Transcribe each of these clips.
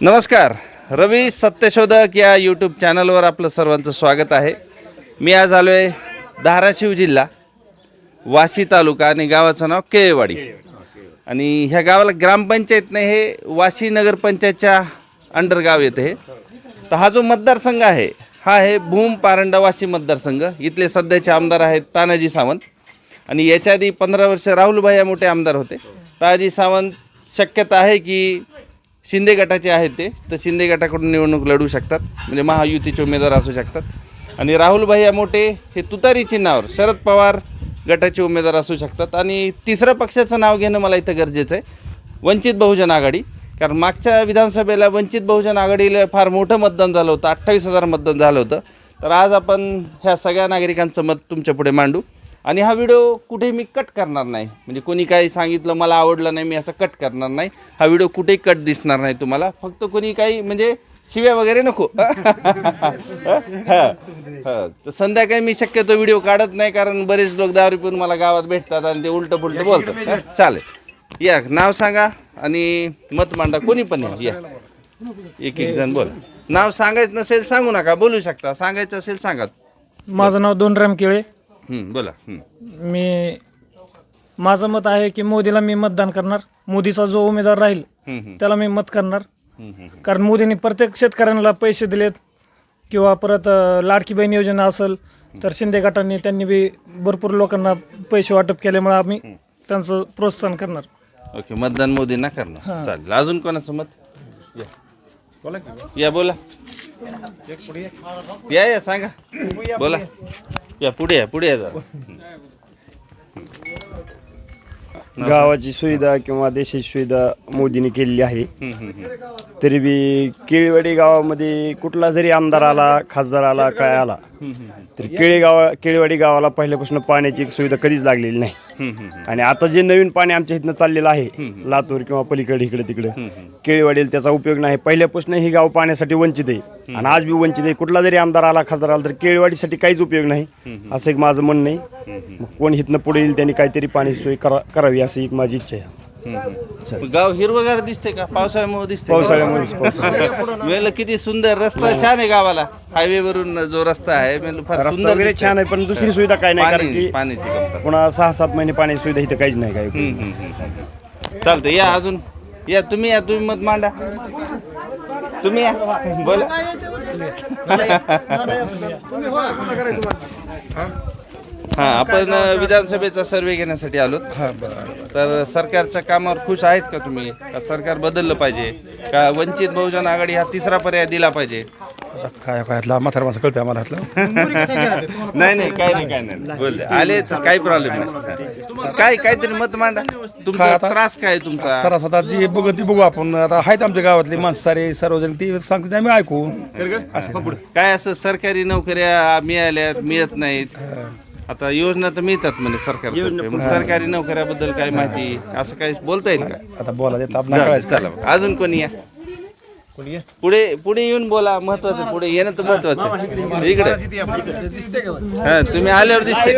नमस्कार रवी सत्यशोधक या यूट्यूब चॅनलवर आपलं सर्वांचं स्वागत आहे. मी आज आलो आहे धाराशिव जिल्हा वाशी तालुका आणि गावाचं नाव केळेवाडी. आणि ह्या गावाला ग्रामपंचायत नाही हे वाशी नगरपंचायतच्या अंडर गाव येतं हे. तर हा जो मतदारसंघ आहे हा आहे भूम पारंडा वाशी मतदारसंघ. इथले सध्याचे आमदार आहेत तानाजी सावंत. आणि याच्या आधी पंधरा वर्ष राहुलभाई या मोठे आमदार होते. तानाजी सावंत शक्यता आहे की शिंदे गटाचे आहेत ते. तर शिंदे गटाकडून निवडणूक लढू शकतात. म्हणजे महायुतीचे उमेदवार असू शकतात. आणि राहुलभाई भैया मोठे हे तुतारी चिन्हावर शरद पवार गटाचे उमेदवार असू शकतात. आणि तिसरं पक्षाचं नाव घेणं मला इथं गरजेचं आहे. वंचित बहुजन आघाडी. कारण मागच्या विधानसभेला वंचित बहुजन आघाडीला फार मोठं मतदान झालं होतं. अठ्ठावीस हजार मतदान झालं होतं. तर आज आपण ह्या सगळ्या नागरिकांचं मत तुमच्यापुढे मांडू. आणि हा व्हिडिओ कुठे मी कट करणार नाही. म्हणजे कोणी काही सांगितलं मला आवडलं नाही मी असं कट करणार नाही. हा व्हिडिओ कुठेही कट दिसणार नाही तुम्हाला. फक्त कोणी काही म्हणजे शिव्या वगैरे नको. हा. तर संध्याकाळी मी शक्यतो व्हिडिओ काढत नाही कारण बरेच लोक दारू पिऊन मला गावात भेटतात आणि ते उलटं पुलटं बोलतात. चालेल. या नाव सांगा आणि मत मांडा. कोणी पण या. या. एक एक जण बोला. नाव सांगायचं नसेल सांगू नका. बोलू शकता. सांगायचं असेल सांगा. माझं नाव दोनराम केळे. हं, बोला. हं. मी माझं मत आहे की मोदीला मी मतदान करणार. मोदीचा जो उमेदवार राहील हं, हं, त्याला मी मत करणार. हं, हं, कारण मोदींनी प्रत्येक शेतकऱ्यांना पैसे दिलेत किंवा परत अं, लाडकी बहीण योजना असेल तर शिंदे गटांनी त्यांनी बी भरपूर लोकांना पैसे वाटप केल्यामुळे आम्ही त्यांचं प्रोत्साहन करणार. ओके मतदान मोदींना करणार. चालेल. अजून कोणाचं मत? या. या बोला. या या सांगा. बोला. या पुढे या पुढे या जरा. गावाची सुविधा किंवा देशाची सुविधा मोदीने केलेली आहे. तरी बी केळीवाडी गावामध्ये कुठला जरी आमदार आला खासदार आला काय आला तर केळी गावा केळीवाडी गावाला पहिल्यापासून पाण्याची एक सुविधा कधीच लागलेली नाही. आणि आता जे नवीन पाणी आमच्या इथनं चाललेलं आहे लातूर किंवा पलीकडे इकडे तिकडे केळीवाडीला त्याचा उपयोग नाही. पहिल्यापासून ही गाव पाण्यासाठी वंचित आहे. आणि आज बी वंचित आहे. कुठला जरी आमदार आला खासदार आला तर केळीवाडीसाठी काहीच उपयोग नाही. असं एक माझं म्हणणं आहे. कोण इथनं पुढे येईल त्यांनी काहीतरी पाणी सोय करा करावी अशी एक माझी इच्छा आहे. गाव हिरवगार दिसते का पावसाळ्यामुळे दिसते पावसाळ्यामुळेच वेळ किती सुंदर रस्ता छान आहे गावाला हायवे वरून जो रस्ता आहे मेलं फार रस्ता सुंदर वगैरे दिसतोय. छान आहे पण दुसरी सुविधा काय नाही कारण पाणी की पाण्याची कमतरता. पुन्हा सहा सात महिने पाणी सुविधा इथं काहीच नाही काय हम्म, हम्म, हम्म, हम्म. चालतं या अजून या तुम्ही या तुम्ही मत मांडा तुम्ही या बोला हा आपण विधानसभेचा सर्वे घेण्यासाठी आलो तर सरकारच्या कामावर खुश आहेत का तुम्ही? का सरकार बदललं पाहिजे? का वंचित बहुजन आघाडी हा तिसरा पर्याय दिला पाहिजे? आता काय काय कळतंय आम्हाला नाही नाही काय नाही काय नाही. बोल आले काही प्रॉब्लेम नाही. काय काहीतरी मत मांडा. तुमचा? त्रास काय आहे तुमचा? तर आता जी बघ ती बघू आपण. आता आहेत आमच्या गावातली माणसं सारे सार्वजनिक ती सांगते ते आम्ही ऐकू. काय? असं. सरकारी नोकऱ्या मिळाल्यात मिळत नाहीत? आता योजना तर मिळतात म्हणजे सरकार मग सरकारी नोकऱ्याबद्दल काय माहिती? असं काही बोलता येईल का? आता बोला देत आपण. चला मग. अजून कोणी या? पुढे पुढे येऊन बोला महत्वाचं पुढे येणं तर महत्वाचं इकडे हा तुम्ही आल्यावर दिसते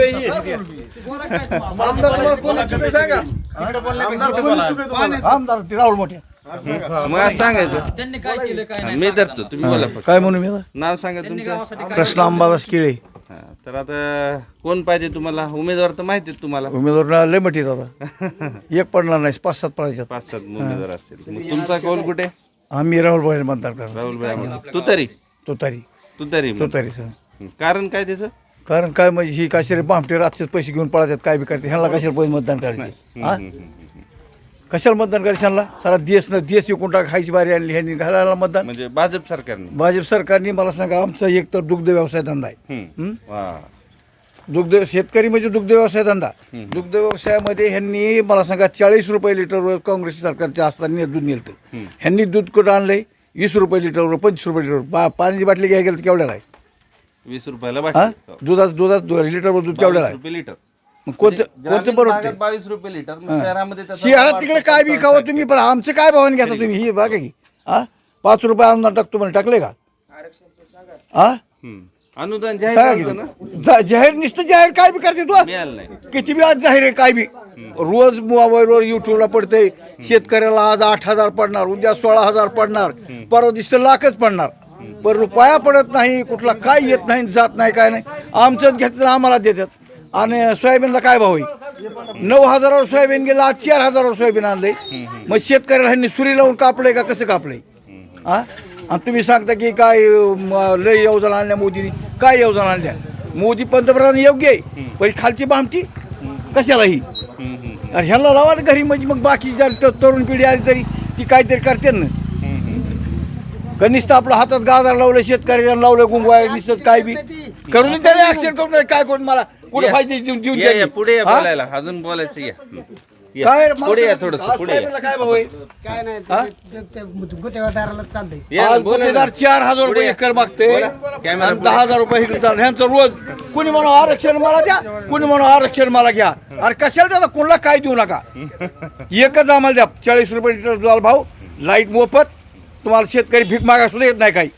राहुल मोठे. मग असं सांगायचं. मी धरतो तुम्ही बोला फक्त. काय म्हणू मी? आता? नाव सांगा तुमचं. कृष्ण अंबादास केळे. हा, तर आता कोण पाहिजे तुम्हाला? उमेदवार तर माहिती आहेत तुम्हाला. उमेदवार लय मोठी आता. एक पडणार नाही पाच सात पडायच्यात पाच सात उमेदवार असतील. मग तुमचा कौल कुठे? आम्ही राहुल भाई मतदार करणार. राहुल भाई तू तरी तो तारी तू तरी तो तारी सर कारण काय त्याचं? कारण काय म्हणजे ही काशीरे बामटे रातचेच पैसे घेऊन पळतात काय बी करते ह्यांना कशाला पैसे मतदान करायचे? हा. कशाला मतदान करायचं ह्यांना? सारा देश न देश विकून टाक खायची बारी आणली ह्यांनी घालायला मतदान. म्हणजे भाजप सरकारने. भाजप सरकारने मला सांगा आमचा एक तर दुग्ध व्यवसाय धंदा आहे. हम्म. वा. दुग्ध शेतकरी म्हणजे दुग्ध व्यवसाय धंदा. दुग्ध व्यवसायामध्ये ह्यांनी मला सांगा चाळीस रुपये लिटरवर काँग्रेस सरकारच्या असताना दूध नेलतं. ह्यांनी दूध कुठं आणलंय? वीस रुपये लिटरवर पंचवीस रुपये लिटरवर. पा पाण्याची बाटली घ्यायला गेलं तर केवढ्याला आहे? वीस रुपयाला हा? बाटली दुधात लिटरवर दूध केवढ्याला आहे? रुपये लिटर. मग कोणतं कोणतं ग्रामीण बरोबर भागात बावीस रुपये लिटर मग शहरामध्ये त्याचा शहरात भाव तिकडे काय बी खावं तुम्ही पण आमचं काय भावाने घेता तुम्ही? ही बघा की? हा? पाच रुपये अनुदान टाकतो म्हणे टाकले का? हा? हम्म. अनुदान जाहीर सांगा झालं ना? की. जा- जाहीर नुसतं जाहीर काय बी करते तू मिळालं नाही. किती बी आज जाहीर आहे काय बी. रोज मोबाईलवर युट्यूबला पडते शेतकऱ्याला आज आठ हजार पडणार उद्या सोळा हजार पडणार. परवा दिवशी लाखच पडणार. पण रुपया पडत नाही कुठला काय येत नाही जात नाही काय नाही. आमचंच घेतलं तर आम्हाला देतात. आणि सोयाबीनला काय भाव आहे? नऊ हजारावर सोयाबीन गेलं आज चार हजारावर सोयाबीन आणलंय. मग शेतकऱ्याला ह्यांनी सुरी लावून कापलंय का कसं कापलंय? हा आणि तुम्ही सांगता की काय लय योजना आणल्या मोदीने. काय योजना आणल्या? मोदी पंतप्रधान योग्य आहे पण खालची भामटी कशाला ही? अरे ह्याला लावा ना घरी म्हणजे मग बाकी जर तरुण पिढी आली तरी ती काहीतरी करते ना. कनिष्ठ आपलं हातात गाजार लावलं शेतकऱ्याला लावलं गुंगवाय निसत काय बी. करून त्याने ऍक्शन करून काय करून मला. कुठे. फायदे देऊन देऊन या. पुढे या हा? बोलायला अजून बोलायचं या हं. या. काय रे, मला पुढे या सांग, थोडस आज पुढे या. काय भाव आहे काय नाही? ते- ते- ते गुत्तेदाराला चालतंय या ना, आज बोला ना. गुन्हेगार चार हजार पुढे रुपये या. एकर मागते बोला. कॅमेरा आणि पुढे. दहा हजार रुपये इकडे चाललं ह्यांचं रोज कुणी म्हणून आरक्षण मला द्या कुणी म्हणून आरक्षण मला घ्या अरे कशाला त्याचा कोणाला काय देऊ नका एकच आम्हाला द्या चाळीस रुपये लिटर दुधाला भाव लाइट मोफत तुम्हाला शेतकरी भीक मागा सुद्धा येत नाही काही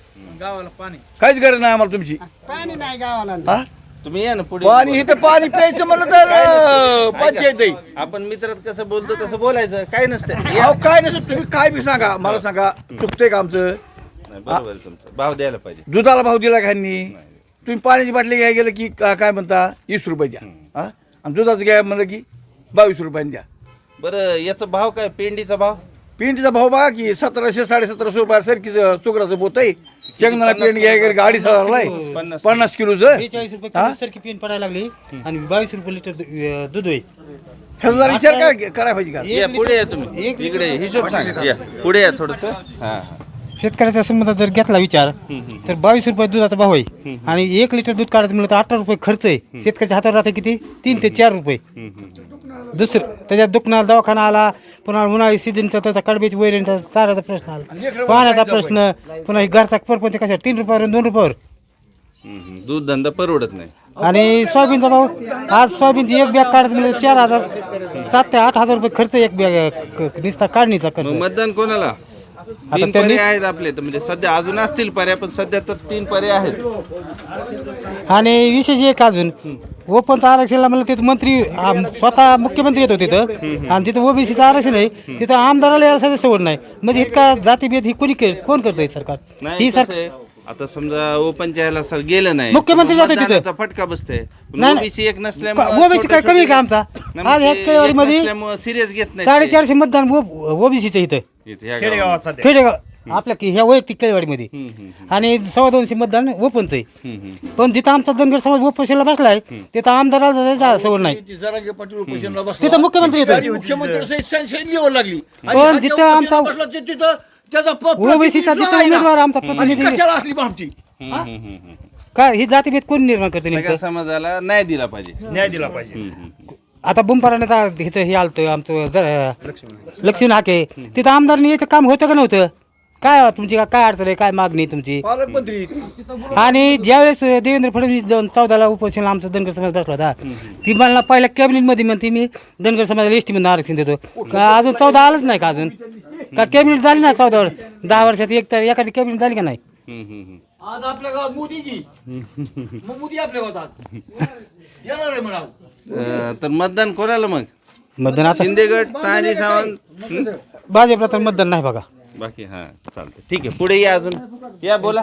गावाला पाणी काहीच गरज नाही आम्हाला तुमची पाणी नाही गावाला हा तुम्ही या ना पुढे. पाणी इथं पाणी प्यायचं म्हणलं तर अं, पंचायत आहे आपण मित्रात कसं बोलतो तसं बोलायचं. काय नसतं. या. अहो काय नसतं. तुम्ही काय बी सांगा. मला सांगा. चुकतंय का आमचं? नाही, बरोबर आहे तुमचं. भाव द्यायला पाहिजे. दुधाला भाव दिला ह्यांनी? तुम्ही पाण्याची बाटली घ्यायला गेलं की का- काय म्हणता? वीस रुपये द्या. हा? आणि दुधाचं घ्या म्हणलं की बावीस रुपयाने द्या. बरं याचा भाव काय? पेंडीचा भाव? पेंडीचा भाव बघा की सतराशे साडेसतराशे रुपये सरकी सुगराचं बोत आहे शेंगदाणा गेलं की अडीच हजारला आहे पन्नास पन्नास किलोचं? बेचाळीस रुपये हा? किलो सारखी पेन पडायला लागली आणि बावीस रुपये लिटर दु- अं, दूध होईल ह्याचा जरा विचार काय करायला पाहिजे का? या पुढे या तुम्ही. इकडे हिशोब सांगा. या पुढे या थोडस. हा. शेतकऱ्याचा संबंध जर घेतला विचार तर बावीस रुपये दुधाचा भाव आहे. आणि एक लिटर दूध काढायचं म्हणलं तर अठरा रुपये खर्च आहे. शेतकऱ्याच्या हातावर राहते किती? तीन ते चार रुपये. दुसरं त्याच्यात दुखणार दवाखाना आला पुन्हा उन्हाळी सीझनचा त्याचा कडब्याची वैरणचा चाराचा प्रश्न आला. पाण्याचा प्रश्न पुन्हा घरचा परपंच कशा तीन रुपयावर दोन रुपयावर. दूध धंदा परवडत नाही. आणि सोयाबीनचा भाव आज सोयाबीनची एक बॅग काढायचं म्हणजे चार हजार सात ते आठ हजार रुपये खर्च एक बॅग निसता काढणीचा खर्च. मतदान कोणाला? तीन त्यांनी- पर्याय आहेत आपले तर म्हणजे सध्या अजून असतील पर्याय पण सध्या तर तीन पर्याय आहेत. आणि विशेष एक अजून ओपनचं आरक्षणला म्हणलं तिथं मंत्री आम- स्वतः मुख्यमंत्री येतो तिथं. आणि तिथं ओबीसीचं आरक्षण आहे. तिथं आमदाराला सदस्य सवड नाही. म्हणजे इतका जातीभेद ही कोणी के- कोण करतंय सरकार? नाही ही कसं आहे, आता समजा ओपनच्या ह्याला सर गेलं नाही. मुख्यमंत्री जातो तिथं. मतदानाचा फटका बसते नाही, ओबीसी एक का- OBC काय कमी आहे का आमचा? आज ह्या सिरियस घेत नाही. साडेचारशे मतदान ओबीसीचं इथं. खेडेगावात सध्या. खेडेगाव आपल्या की ह्या वैयक्तिक केळवाडीमध्ये आणि सव्वा दोनशे मतदान ओपनचं आहे. पण जिथं आमचा धनगर समाज ओपोषणला बसलाय तिथं आमदाराला जायचा सवड नाही. ती जरांगे पाटील उपोषणला बसला. तिथं मुख्यमंत्री येतो. आणि मुख्यमंत्री सहित लिहावं लागली. आणि पण हा जिथं जेव्हा आमचा- उपोषणाला बसला ते तिथं त्याचा प- ओबीसीचा प्रतिनिधी जिथं आहे ना. उमेदवार आमचा आणि प्रतिनिधी कशाला असली भामटी हा? काय ही जातीभेद कोण निर्माण करते सगळ्या नेमकं? समाजाला न्याय दिला पाहिजे. न्याय दिला पाहिजे. आता बुंपाराने इथं हे आलतं आमचं जर लक्ष्मण हाके. तिथं आमदारनी याचं काम होतं का नव्हतं? काय तुमची काय अडचण आहे? काय मागणी आहे तुमची? पालकमंत्री. आणि ज्यावेळेस देवेंद्र फडणवीस जाऊन चौदाला उपोषणला आमचा धनगर समाज बसला होता ती मला पहिल्या कॅबिनेटमध्ये म्हणते मी धनगर समाजाला एस टीमध्ये आरक्षण देतो. का अजून चौदा आलंच नाही का अजून? का कॅबिनेट झाली ना चौदा दहा वर्षात एक तर एखादी कॅबिनेट झाली का नाही. आज आपल्या गावात मोदी की मग मोदी आपल्या गावात येणार आहे म्हणा अं, तर मतदान कोणाला मग? मतदान आता शिंदेगड तारी सावंत? भाजपला तर मतदान नाही बघा. बाकी हा चालतंय. ठीक आहे पुढे या अजून. या बोला.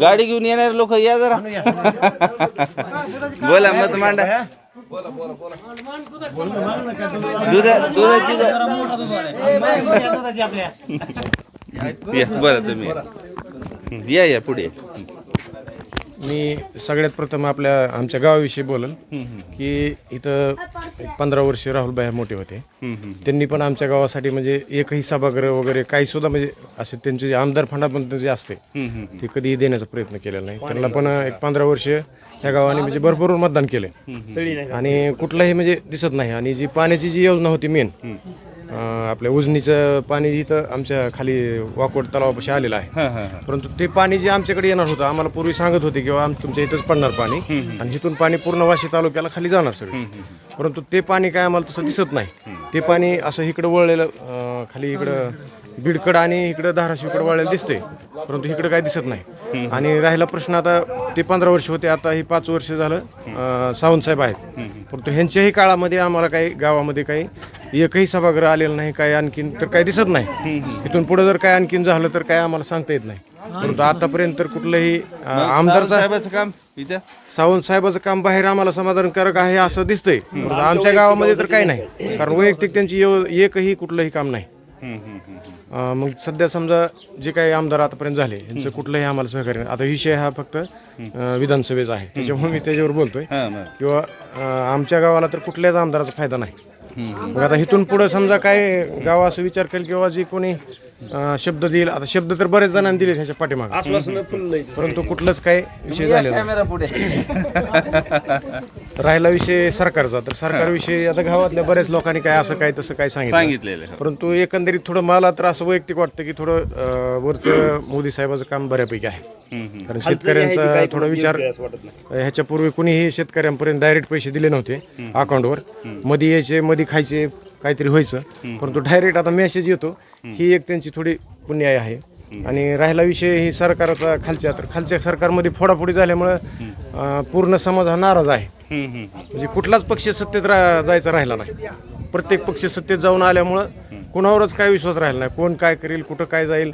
गाडी घेऊन येणारे लोक या जरा. बोला मत मांडा. दुधा दुधाची या बोला तुम्ही. या या पुढे. मी सगळ्यात प्रथम आपल्या आमच्या गावाविषयी बोलल की इथं एक पंधरा वर्ष राहुलबाई मोठे होते. त्यांनी पण आमच्या गावासाठी म्हणजे एकही सभागृह वगैरे काही सुद्धा म्हणजे असे त्यांचे जे आमदार फंडापर्यंत जे असते ते कधीही देण्याचा प्रयत्न केलेला नाही. त्यांना पण एक पंधरा वर्ष ह्या गावाने म्हणजे भरपूर मतदान केले. आणि कुठलाही म्हणजे दिसत नाही. आणि जी पाण्याची जी योजना होती मेन आपल्या उजनीचं पाणी इथं आमच्या खाली वाकोड तलावापाशी आलेलं आहे. परंतु ते पाणी जे आमच्याकडे येणार होतं आम्हाला पूर्वी सांगत होते किंवा तुमच्या इथंच पडणार पाणी. आणि जिथून पाणी पूर्ण वाशी तालुक्याला खाली जाणार सगळं. परंतु ते पाणी काय आम्हाला तसं दिसत नाही. ते पाणी असं इकडं वळलेलं खाली इकडं बीडकडं आणि इकडं धाराशिवकडे वळलेलं दिसतंय. परंतु इकडं काय दिसत नाही. आणि राहिला प्रश्न आता ते पंधरा वर्ष होते आता ही पाच वर्ष झालं अं, सावंत साहेब आहेत. परंतु ह्यांच्याही काळामध्ये आम्हाला काही गावामध्ये काही एकही सभागृह आलेलं नाही काही आणखीन तर काही दिसत नाही. इथून पुढे जर काय आणखीन झालं तर काय आम्हाला सांगता येत नाही. परंतु आतापर्यंत तर कुठलंही अं, आमदारचा साहेबाचं काम इथं? सावंत साहेबाचं काम बाहेर आम्हाला समाधानकारक आहे असं दिसतंय. परंतु आमच्या गावामध्ये तर काही नाही. कारण वैयक्तिक त्यांची एकही कुठलंही काम नाही. अं, मग सध्या समजा जे काही आमदार आतापर्यंत झाले यांचं कुठलंही आम्हाला सहकार्य नाही. आता विषय हा फक्त अं, विधानसभेचा आहे. त्याच्यामुळे मी त्याच्यावर बोलतोय. हा मग. किंवा अं, आमच्या गावाला तर कुठल्याच आमदाराचा फायदा नाही. मग आता इथून पुढे समजा काय गाव असं विचार करेल किंवा जे कोणी अं, शब्द देईल. आता शब्द तर बरेच जणांनी दिले ह्याच्या पाठीमागे. आश्वासनं फुललंय परंतु कुठलंच काय विषय झालेला नाही. कॅमेरा पुढे. राहिला विषय सरकारचा. तर सरकारविषयी आता गावातल्या बऱ्याच लोकांनी काय असं काय तसं काय सांगितलं. सांगितलेलं आहे. परंतु एकंदरीत थोडं मला तर असं वैयक्तिक वाटतं की थोडं अं, वरचं मोदी साहेबाचं काम बऱ्यापैकी आहे. कारण शेतकऱ्यांचा थोडा विचार ह्याच्या पूर्वी कुणीही शेतकऱ्यांपर्यंत डायरेक्ट पैसे दिले नव्हते अकाउंटवर मध्ये यायचे मध्ये खायचे काहीतरी व्हायचं. परंतु डायरेक्ट आता मेसेज येतो. ही एक त्यांची थोडी पुण्याय आहे. आणि राहिला विषय ही सरकारचा खालच्या. तर खालच्या सरकारमध्ये फोडाफोडी झाल्यामुळं पूर्ण समाज हा नाराज आहे. म्हणजे कुठलाच पक्ष सत्तेत रा जायचा राहिला नाही. प्रत्येक पक्ष सत्तेत जाऊन आल्यामुळं कुणावरच काय विश्वास राहिला नाही. कोण काय करेल कुठं काय जाईल.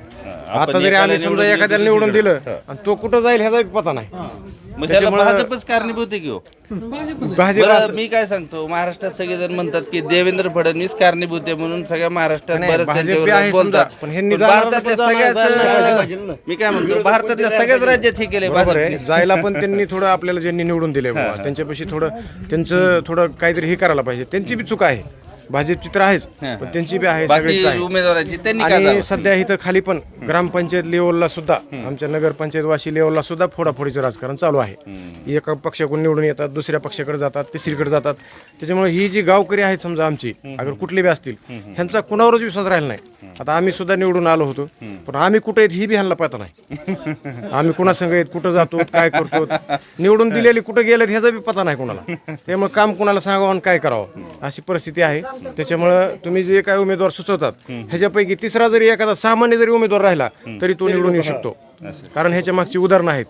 आता जरी आम्ही समजा एखाद्याला निवडून दिलं. आणि तो कुठं जाईल ह्याचा बी पता नाही. मग त्याला भाजपच कारणीभूत आहे की हो? भाजप बरं, मी काय सांगतो महाराष्ट्रात सगळेजण म्हणतात की देवेंद्र फडणवीस कारणीभूत आहे म्हणून सगळ्या महाराष्ट्रात नाही, बरंच भाजप त्यांच्यावर आहे बोलतात. समजा, पण ह्यांनी पण जाणार भारतातल्या पण जाणार- जायला पाहिजे सगळ्याच मी काय म्हणतो भारतातल्या सगळ्याच राज्यात हे केले बरोबर आहे. जायला पण त्यांनी थोडं आपल्याला ज्यांनी निवडून दिले बाबा त्यांच्यापाशी थोडं त्यांचं थोडं काहीतरी हे करायला पाहिजे. त्यांची बी चूक आहे. भाजपची तर आहेच पण त्यांची बी आहे बाकी सगळीच आहे. उमेदवारांची त्यांनी काय आणि? सध्या इथं खाली पण ग्रामपंचायत लेवलला सुद्धा आमच्या नगरपंचायत वाशी लेवलला सुद्धा फोडाफोडीचं राजकारण चालू आहे. एका पक्षाकडून निवडून येतात दुसऱ्या पक्षाकडे जातात तिसरीकडे जातात. त्याच्यामुळे ही जी गावकरी आहेत समजा आमची अगर कुठले बी असतील ह्यांचा कुणावरच विश्वास राहिला नाही. आता आम्ही सुद्धा निवडून आलो होतो. पण आम्ही कुठे आहेत ही बी ह्यांना पता नाही. आम्ही कुणासंग आहेत कुठं जातो काय करतो. निवडून दिलेली कुठं गेलेत ह्याचा बी पता नाही कुणाला. त्यामुळे काम कुणाला सांगावं आणि काय करावं अशी परिस्थिती आहे. त्याच्यामुळं तुम्ही जे काय उमेदवार सुचवतात ह्याच्यापैकी तिसरा जरी एखादा सामान्य जरी उमेदवार राहिला तरी तो निवडून येऊ शकतो. कारण ह्याच्या मागची उदाहरणं आहेत.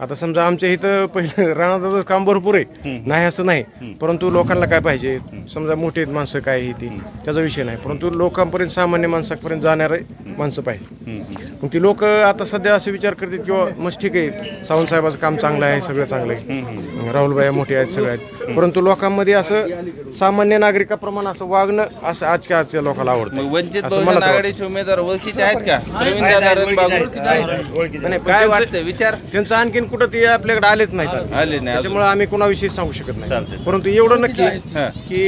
आता समजा आमच्या इथं पहिलं राणादाचं काम भरपूर आहे. नाही असं नाही. परंतु लोकांना काय पाहिजे? समजा मोठी आहेत माणसं काय ही ती त्याचा विषय नाही. परंतु लोकांपर्यंत सामान्य माणसापर्यंत जाणारे माणसं पाहिजे. मग ती लोक आता सध्या असे विचार करतात किंवा मस्त ठीक आहे. सावंत साहेबाचं काम चांगलं आहे सगळं चांगलं आहे. राहुलबाई मोठे आहेत सगळे आहेत. परंतु लोकांमध्ये असं सामान्य नागरिकाप्रमाणे असं वागणं असं आजच्या आजच्या लोकांना आवडतं. मग वंचित बहुजन. आघाडीचे उमेदवार ओळखीचे आहेत का? नाही, काय वाटतं विचार त्यांचं आणखीन कुठं ते आपल्याकडे आलेच नाहीत आले नाही अजून. त्याच्यामुळे आम्ही कोणाविषयी सांगू शकत चालतंय. नाही परंतु एवढं नक्की हां. की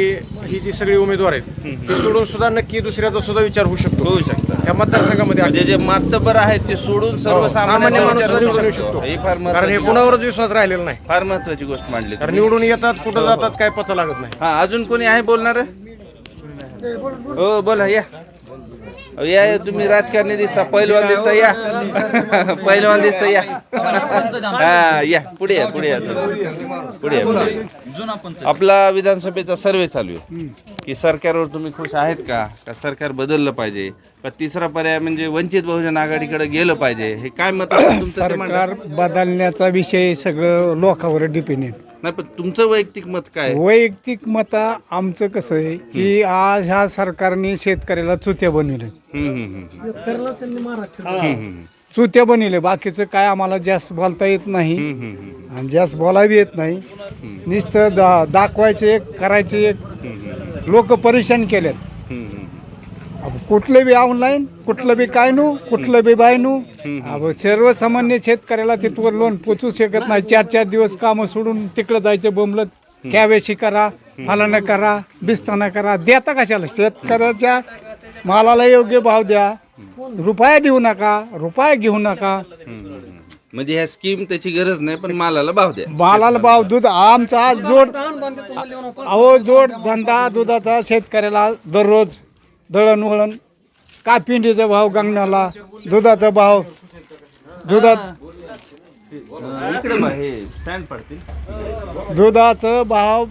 ही जी सगळी उमेदवार आहेत ते सोडून सुद्धा नक्की दुसऱ्याचा सुद्धा विचार होऊ शकतो. होऊ शकतं. या मतदारसंघामध्ये म्हणजे जे मातबर आहेत ते सोडून सर्वसामान्य हो, सामान्य माणूस निवडून येऊ शकतो. शकतो. ही फार कारण हे कुणावरच विश्वास राहिलेला नाही. फार महत्वाची गोष्ट मांडली कारण तुम्ही. निवडून येतात कुठं जातात काय पता लागत नाही. हा अजून कोणी आहे बोलणार? हो बोला या. या या, तुम्ही राजकारणी दिसता पहिलवान दिसता या. पहिलवान दिसता या. हा या. पुढे या पुढे या पुढे या पुढे या. आपला विधानसभेचा सर्वे चालू आहे. की सरकारवर तुम्ही खुश आहेत का? का सरकार बदललं पाहिजे? का तिसरा पर्याय म्हणजे वंचित बहुजन आघाडीकडे गेलं पाहिजे? हे काय मत आहे? तुमचं ते मांडा. सरकार बदलण्याचा विषय सगळं लोकांवर डिपेंड नाही पण तुमचं वैयक्तिक मत काय? वैयक्तिक मता आमचं कसं आहे की आज ह्या सरकारने शेतकऱ्याला चुत्या बनविले हम्म, हम्म, हम्म. चुत्या बनविले बाकीचं काय आम्हाला जास्त बोलता येत नाही. आणि जास्त बोलावी येत नाही. नुसतं दा दाखवायचे एक करायचे एक. लोक परेशान केलेत हम्म, हम्म. अब कुठलं बी ऑनलाईन कुठलं बी काय नू कुठलं बी बाय नू अब सर्वसामान्य शेतकऱ्याला तिथवर लोन पोचू शकत नाही. चार चार दिवस कामं सोडून तिकडं जायचं बोंबलत. कॅवेशी करा फलानं करा बिस्ताना करा. देता कशाला? शेतकऱ्याच्या मालाला योग्य भाव द्या. रुपया देऊ नका रुपया घेऊ नका. म्हणजे ह्या स्कीम त्याची गरज नाही पण मालाला भाव द्या. मालाला भाव दूध आमचा जोड अहो जोड धंदा दुधाचा शेतकऱ्याला दररोज दळणवळण का पिंडीचा भाव गंगणाला दुधाचा भाव? दुधात इकडे बा, हे स्टँड पडतील. दुधाचं भाव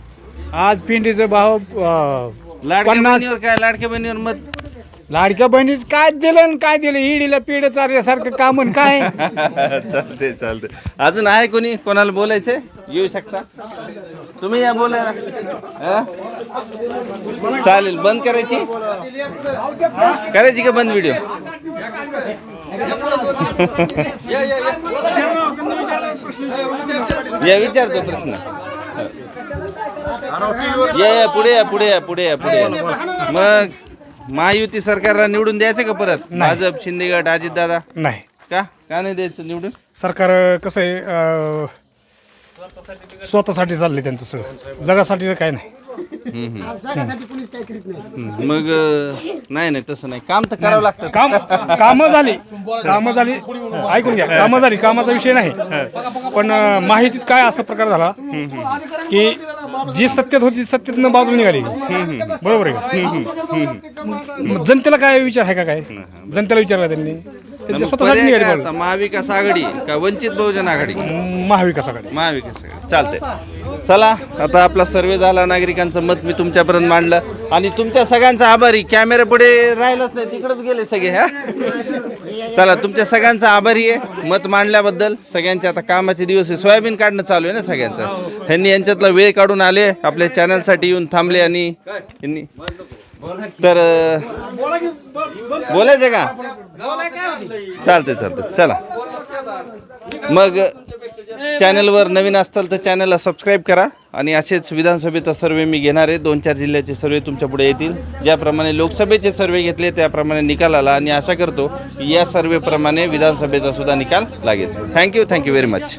आज पिंडीचा भाव अं, लाडक्या पन्नास बहिणीवर काय? लाडक्या बहिणीवर मत लाडक्या बहिणीच काय दिलं आणि काय दिलं? इडीला पिढ चालल्यासारखं काम आणि काय? चालते चालते अजून आहे कोणी? कोणाला बोलायचे येऊ शकता? तुम्ही या बोला चालेल बंद करायची? करायची का बंद व्हिडिओ? या विचारतो प्रश्न. या या पुढे या पुढे या पुढे या पुढे या. मग महायुती सरकारला निवडून द्यायचं का परत? भाजप शिंदे गट अजितदादा? नाही. का? का नाही द्यायचं निवडून? सरकार कसं आहे अं, स्वतःसाठी चाललंय त्यांचं सगळं. जगासाठी काय नाही. जगासाठी पोलीस काय करीत नाही. मग अं, नाही नाही तसं नाही. काम तर करावं लागतं. काम कामं झाली. कामं झाली. ऐकून घ्या. कामं झाली. कामाचा विषय नाही. पण अं, माहितीत काय असा प्रकार झाला की जी सत्तेत होती ती सत्तेतनं बाजूला निघाली. बरोबर आहे का? मग जनतेला काय विचार आहे का काय? जनतेला विचारला त्यांनी. त्यांच्या मग स्वतःसाठी पर्याय निघाली काय बाजूला. आता? महाविकास आघाडी का वंचित बहुजन आघाडी? महाविकास आघाडी. महाविकास आघाडी. चालतंय. चला आता आपला सर्वे झाला नागरिकांचं मत मी तुमच्यापर्यंत मांडलं. आणि तुमच्या सगळ्यांचा आभारी कॅमेरा पुढे राहिलंच नाही तिकडंच गेले सगळे हा? चला तुमच्या सगळ्यांचा आभारी आहे मत मांडल्याबद्दल. सगळ्यांचे आता कामाचे दिवस आहे सोयाबीन काढणं चालू आहे ना सगळ्यांचं. ह्यांनी यांच्यातला वेळ काढून आले आपल्या चॅनलसाठी येऊन थांबले आणि यांनी तर बोलायचं का? चालतंय चालतंय. चला. मग चॅनलवर नवीन असताल तर चॅनलला सबस्क्राईब करा आणि असेच विधानसभेचा सर्वे मी घेणार आहे. दोन चार जिल्ह्याचे सर्वे तुमच्यापुढे येतील. ज्याप्रमाणे लोकसभेचे सर्वे घेतले त्याप्रमाणे निकाल आला आणि आशा करतो की या सर्वेप्रमाणे विधानसभेचा सुद्धा निकाल लागेल. Thank you thank you very much